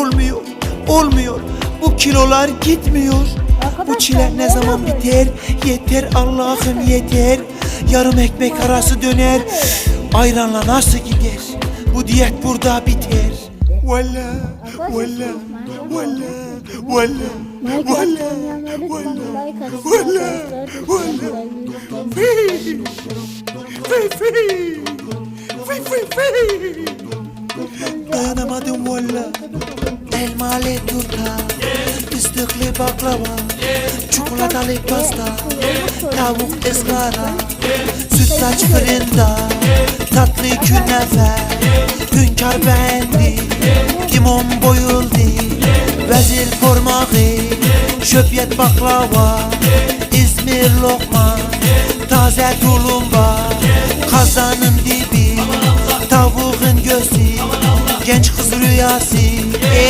Olmuyor, olmuyor. Bu kilolar gitmiyor. Bu çile ne zaman biter? Yeter Allah'ım yeter. Yarım ekmek arası döner. Ayranla nasıl gider? Bu diyet burada biter. Valla, valla, valla, valla, valla, valla, valla, valla. Fii, fii, fii, fii, fii, fii. Dayanamadım valla. Elmalı turta, fıstıklı baklava, çikolatalı pasta, tavuk ızgara, sütlaç fırında, tatlı künefe, hünkar beğendi, limon boyuldu, vezir formağı, şöpyet baklava, İzmir lokma, taze tulumba, kazanın dibi, tavuğun gözü, genç kız rüyası.